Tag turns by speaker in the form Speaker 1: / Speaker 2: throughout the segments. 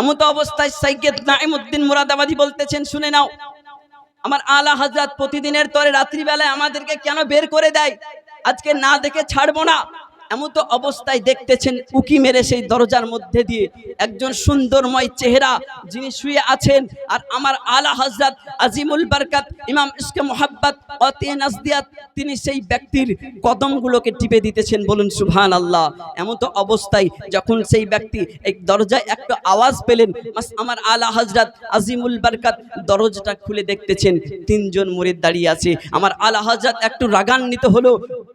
Speaker 1: এমন তো অবস্থায় সাইকেদ নাইমুদ্দিন মুরাদাবাদী বলতেছেন, শুনে নাও, আমার আলা হাজরাত প্রতিদিনের তরে রাত্রিবেলায় আমাদেরকে কেন বের করে দেয়? আজকে না দেখে ছাড়বো না। এমন তো অবস্থায় দেখতেছেন উকি মেরে সেই দরজার মধ্যে দিয়ে একজন সুন্দরময় চেহারা যিনি শুয়ে আছেন। আর আমার আলা হজরত আজিমুল বারকাত, ইমাম ইসকে মোহাব্বত, অতে নাজদিয়াত, তিনি সেই ব্যক্তির কদমগুলোকে টিপে দিতেছেন বলুন সুবহান আল্লাহ এমন তো অবস্থায় যখন সেই ব্যক্তি এই দরজায় একটা আওয়াজ পেলেন আমার আলা হজরত আজিমুল বারকাত দরজাটা খুলে দেখতেছেন, তিনজন মুরিদ দাঁড়িয়ে আছে। আমার আলা হজরত একটু রাগান্বিত হলো।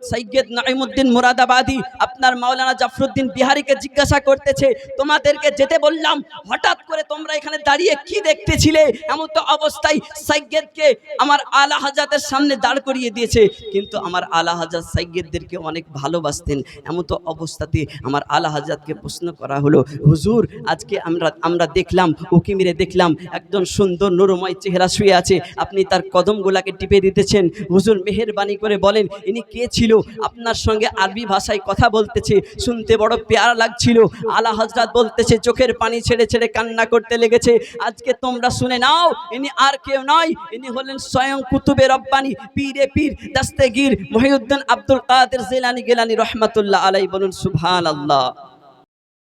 Speaker 1: সৈয়দ নাইমুদ্দিন মুরাদাবাদী আপনার মাওলানা জাফরুদ্দিন বিহারীকে জিজ্ঞাসা করতেছে, তোমাদেরকে যেতে বললাম, হঠাৎ করে তোমরা এখানে দাঁড়িয়ে কি দেখতেছিলে? এমন তো অবস্থায় সৈয়দকে আমার আলা হাজাতের সামনে দাঁড় করিয়ে দিয়েছে। কিন্তু আমার আলা হাজাত সৈয়দদেরকে অনেক ভালোবাসতেন। এমন তো অবস্থাতে আমার আলা হাজাতকে প্রশ্ন করা হলো, হুজুর, আজকে আমরা আমরা দেখলাম উকি দেখলাম, একজন সুন্দর নুরময় চেহারা শুয়ে আছে। আপনি তার কদমগুলাকে টিপে দিতেছেন। হুজুর, মেহেরবানি করে বলেন, ইনি কে ছিল? আপনার সঙ্গে আরবি ভাষায় বলতেছে, শুনতে বড় পেয়ারা লাগছিল। আলা হজরত বলতেছে, চোখের পানি ছেড়ে ছেড়ে কান্না করতে লেগেছে। আজকে তোমরা শুনে নাও, ইনি আর কেউ নয়, ইনি হলেন স্বয়ং কুতুবে রব্বানি, পীরে পীর, দাস্তেগীর মহিউদ্দিন আব্দুল কাদের জেলানি গেলানি রহমাতুল্লাহ আলাই বলুন সুবহান আল্লাহ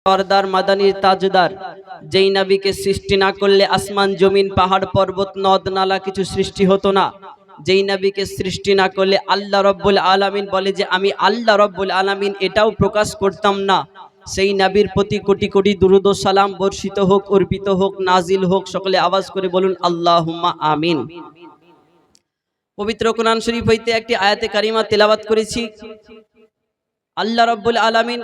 Speaker 1: সর্দার মাদানির তাজদার, যেই নবীকে সৃষ্টি না করলে আসমান, জমিন, পাহাড়, পর্বত, নদ, নালা কিছু সৃষ্টি হতো না। যেই নাবিকে সৃষ্টি না করলে আল্লাহ রব্বুল আলামিন বলে যে, আমি আল্লাহ রব্বুল আলামিন এটাও প্রকাশ করতাম না। সেই নাবির প্রতি কোটি কোটি দুরুদ সালাম বর্ষিত হোক, অর্পিত হোক, নাজিল হোক, সকলে আওয়াজ করে বলুন, আল্লাহুম্মা আমিন। পবিত্র কোরআন শরীফ হইতে একটি আয়াতে কারিমা তেলাওয়াত করেছি। আল্লাহ রব্বুল আলামিন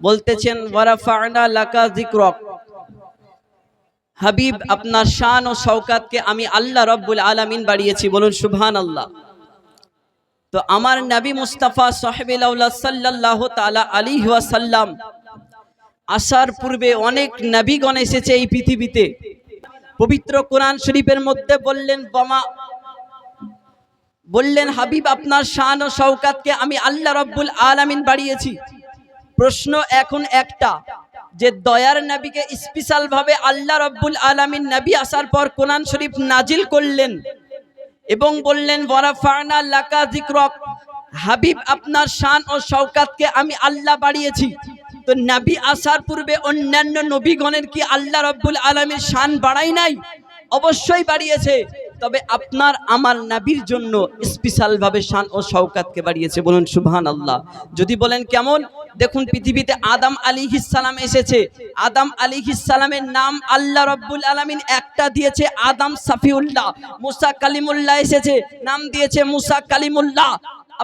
Speaker 1: বলতেছেন ওয়ারাফানা লাকা যিকরক। হাবিব আপনার শান ও শওকাতকে আমি আল্লাহ রব্বুল আলামিন বাড়িয়েছি। বলুন সুবহান আল্লাহ তো আমার নবী মুস্তাফা সাহেবুল্লাহ সাল্লাল্লাহু তাআলা আলাইহি ওয়াসাল্লাম আসার পূর্বে অনেক নবীগণ এসেছে এই পৃথিবীতে। পবিত্র কোরআন শরীফের মধ্যে বললেন বমা বললেন হাবিব আপনার শান ও শওকাতকে আমি আল্লাহ রব্বুল আলামিন বাড়িয়েছি। প্রশ্ন এখন একটা যে দয়ার নবীকে স্পেশাল ভাবে আল্লাহ রব্বুল আলামিন নবী আসার পর কোরআন শরীফ নাজিল করলেন এবং বললেন, ওয়ারাফানা লাকা যিকরক। হাবিব, আপনার শান ও শওকাতকে আমি আল্লাহ বাড়িয়েছি। তো নবী আসার পূর্বে অন্যান্য নবীগণের কি আল্লাহ রব্বুল আলামিন শান বাড়াই নাই? অবশ্যই বাড়িয়েছে। তবে আপনার আমার নাবির জন্য স্পেশালভাবে শান ও শওকাতকে বাড়িয়েছে। বলুন সুবহান আল্লাহ যদি বলেন কেমন? দেখুন, পৃথিবীতে আদাম আলী সালাম এসেছে। আদাম আলী সালামের নাম আল্লাহ রব্বুল আলামিন একটা দিয়েছে, আদাম সাফিউল্লাহ। মুসা কালিমুল্লাহ এসেছে, নাম দিয়েছে মুসা কালিমুল্লাহ।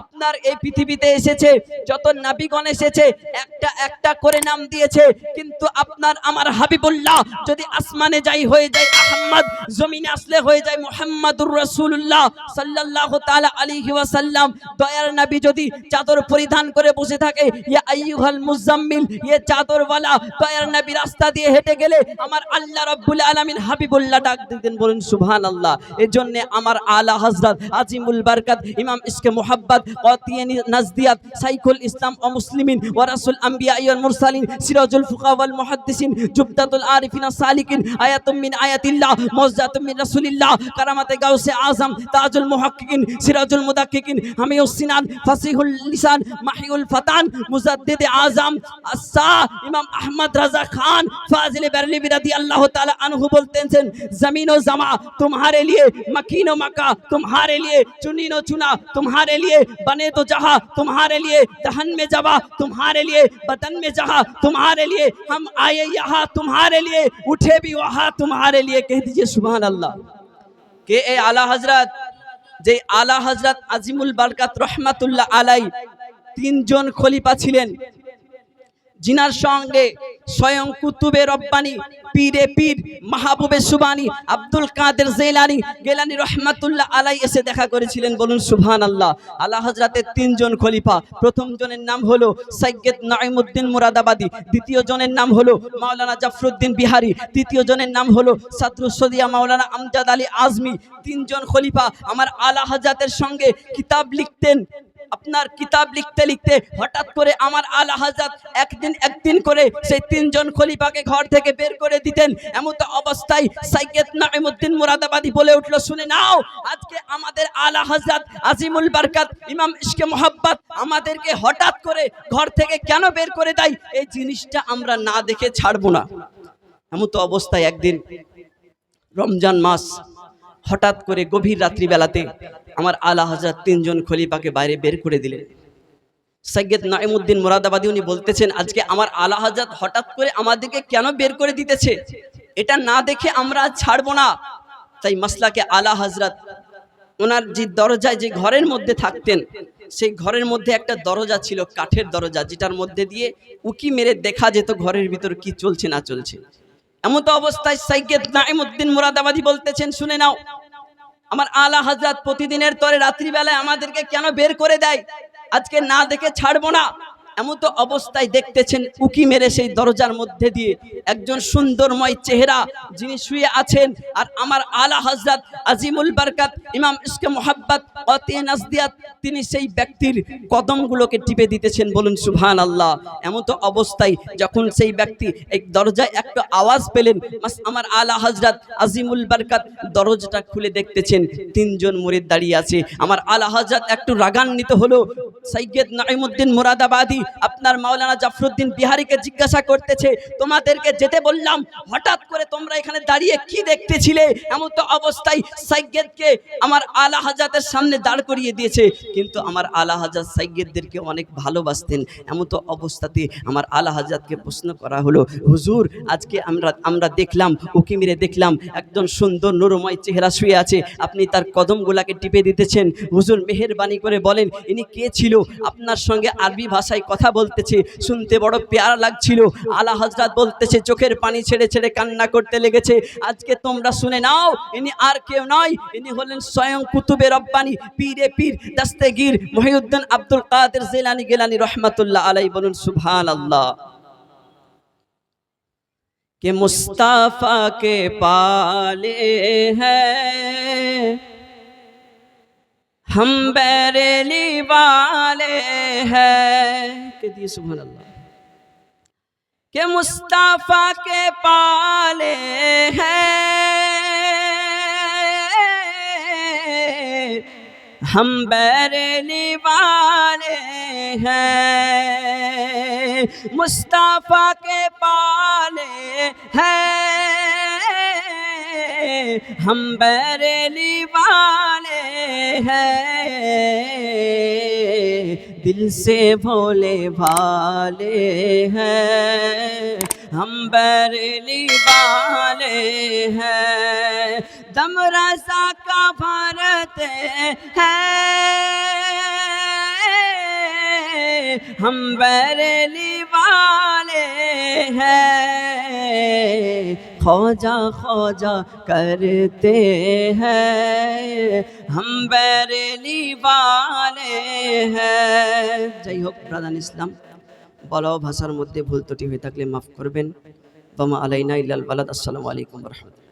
Speaker 1: আপনার এই পৃথিবীতে এসেছে, যত নাবিগণ এসেছে, একটা একটা করে নাম দিয়েছে, কিন্তু আপনার আমার হাবিবুল্লাহ যদি আসমানে যাই হয়ে যায় আহম্মদ, জমিনে আসলে হয়ে যায় মুহাম্মাদুর রাসূলুল্লাহ সাল্লাল্লাহু তাআলা আলী ওয়াসাল্লাম। দয়ার নবী যদি চাদর পরিধান করে বসে থাকে, ইয়া আইয়ুহাল মুজাম্মিল ইয়ে চাদরওয়ালা, দয়ার নবী রাস্তা দিয়ে হেঁটে গেলে আমার আল্লাহ রাব্বুল আলামিন হাবিবুল্লাহ ডাক দিতেন, বলেন সুবহানাল্লাহ। এজন্য আমার আলা হযরত আজিমুল বারকাত, ইমাম ইসকে মুহাব্বত কতিয়ে নাজদিয়াত সাইকুল ইসলাম ও মুসলিমিন ওয়ারাসুল আম্বিয়া ইয়াল মুরসালিন সিরাজুল ফুকা ওয়াল মুহাদ্দিসিন জুবদাতুল আরিফিনা সালিকিন আয়াতুম মিন আয়াতিল্লাহ মুজাতুম মিন রাসূলিল্লাহ কারামাতে গাউসে আযম তাজুল মুহাক্কিকিন সিরাজুল মুদাক্কিকিন হামিউস সিনান ফাসিহুল লিসান মাহিউল ফাতান মুজাদ্দিদ আযম আসা ইমাম আহমদ রাজা খান ফাজিল বেরলিভি রাদিয়াল্লাহু তাআলা আনহু বলতেছেন জমিন ও জামা তোমারে লিয়ে মকিন ও মক্কা তোমারে লিয়ে চুনিন ও চুনা তোমারে লিয়ে बने तो जहा तुम्हारे लिए दहन में जवा तुम्हारे लिए बदन में जहा तुम्हारे लिए हम आए यहाँ तुम्हारे लिए उठे भी वहाँ तुम्हारे लिए कह दीजिए सुबहान अल्लाह কে এ আলা হজরত যে আলা হজরত আজিমুল বারকাত রহমাতুল্লাহ আলাই তিনজন খলিফা ছিলেন জিনার সঙ্গে স্বয়ং কুতুবে রব্বানি পীরে পীর মাহবুবে সুবানি, আব্দুল কাদের জেলানি, গেলানি রহমাতুল্লাহ আলাই এসে দেখা করেছিলেন। বলুন সুবহান আল্লাহ আল্লাহ হজরতের তিনজন খলিফা। প্রথম জনের নাম হলো সৈয়দ নাইমুদ্দিন মুরাদাবাদী। দ্বিতীয় জনের নাম হলো মাওলানা জাফরুদ্দিন বিহারি। তৃতীয় জনের নাম হলো সাদরুস সদিয়া মাওলানা আমজাদ আলী আজমি। তিনজন খলিফা আমার আলা হজরতের সঙ্গে কিতাব লিখতেন। আপনার কিতাব লিখতে লিখতে হঠাৎ করে আমার আলা হাজাত একদিন একদিন করে সেই তিনজন খলিফাকে ঘর থেকে বের করে দিতেন। এমন তো অবস্থায় সাইকেত নাইমুদ্দিন মুরাদাবাদী বলে উঠল, শুনে নাও, আজকে আমাদের আলা হাজাত আজিমুল বারকাত, ইমাম ইশকে মোহাব্বত আমাদেরকে হঠাৎ করে ঘর থেকে কেন বের করে দেয়? এই জিনিসটা আমরা না দেখে ছাড়বো না। এমন তো অবস্থায় একদিন রমজান মাস হঠাৎ করে গভীর রাত্রিবেলাতে আমার আলা হাজার তিনজন খলিফাকে বাইরে বের করে দিলেন। সৈয়দ নাইমুদ্দিন মোরাদাবাদী উনি বলতেছেন, আজকে আমার আলা হাজাত হঠাৎ করে আমাদেরকে কেন বের করে দিতেছে? এটা না দেখে আমরা ছাড়বো না। তাই মাসলাকে আলা হাজরাত ওনার যে দরজায় যে ঘরের মধ্যে থাকতেন, সেই ঘরের মধ্যে একটা দরজা ছিল, কাঠের দরজা, যেটার মধ্যে দিয়ে উকি মেরে দেখা যেত ঘরের ভিতর কি চলছে না চলছে। এমন তো অবস্থায় সাইকেদ নাইমুদ্দিন মুরাদাবাদী বলতেছেন, শুনে নাও আমার আলা হাজরাত প্রতিদিনের তরে রাত্রিবেলায় আমাদেরকে কেন বের করে দেয়? আজকে না দেখে ছাড়বো না। এমন তো অবস্থায় দেখতেছেন উকি মেরে সেই দরজার মধ্যে দিয়ে একজন সুন্দরময় চেহারা যিনি শুয়ে আছেন আর আমার আলা হজরত আজিমুল বারকাত, ইমাম ইসকে মোহাব্বত, অতে নাজদিয়াত, তিনি সেই ব্যক্তির কদমগুলোকে টিপে দিতেছেন বলুন সুবহান আল্লাহ এমন তো অবস্থায় যখন সেই ব্যক্তি এই দরজায় একটা আওয়াজ পেলেন আমার আলা হজরত আজিমুল বারকাত দরজাটা খুলে দেখতেছেন, তিনজন মুরিদ দাঁড়িয়ে আছে। আমার আলা হজরত একটু রাগান্বিত হলো সৈয়দ নাইমুদ্দিন মুরাদাবাদী আপনার মাওলানা জাফরুদ্দিন বিহারীকে জিজ্ঞাসা করতেছে, তোমাদেরকে যেতে বললাম, হঠাৎ করে তোমরা এখানে দাঁড়িয়ে কি দেখতেছিলে? এমন তো অবস্থায় সৈয়দকে আমার আলা হাজাতের সামনে দাঁড় করিয়ে দিয়েছে। কিন্তু আমার আলা হাজাত সৈয়দদেরকে অনেক ভালোবাসতেন। এমন তো অবস্থাতে আমার আলা হাজাতকে প্রশ্ন করা হলো, হুজুর, আজকে আমরা আমরা দেখলাম উকি মেরে দেখলাম, একজন সুন্দর নুরময় চেহারা শুয়ে আছে। আপনি তার কদমগুলাকে টিপে দিতেছেন। হুজুর মেহেরবানি করে বলেন, ইনি কে ছিল? আপনার সঙ্গে আরবি ভাষায় কথা বলতেছে, শুনতে বড় পেয়ারা লাগছিল। আলা হজরত বলতেছে, চোখের পানি ছেড়ে ছেড়ে কান্না করতে লেগেছে। আজকে তোমরা শুনে নাও, ইনি আর কেউ নয়, ইনি হলেন স্বয়ং কুতুবে রব্বানি, পীরে পীর, দাস্তেগির মহিউদ্দিন আব্দুল কাদের জেলানি গেলানি রহমাতুল্লাহ আলাই বলুন সুবহান আল্লাহ کہ কে পালে پالے हम बैरेली वाले हैं। के सुभान अल्लाह के मुस्ताफा के पाले हैं। हम बैरेली वाले हैं। मुस्ताफा के पाले हैं। ہم بریلی والے ہیں، دل سے بھولے والے ہیں۔ ہم بریلی والے ہیں، دم رضا کا بھارت ہے ہم بریلی हैं खोजा खोजा करते हैं हम बैरेली वाले हैं যাই হোক প্রধান ইসলাম বলা ভাষার মধ্যে ভুল ত্রুটি হয়ে থাকলে মাফ করবেন বামা আলাইনা ইল্লাল বালাদ আসসালামু আলাইকুম রহমতুল্লাহ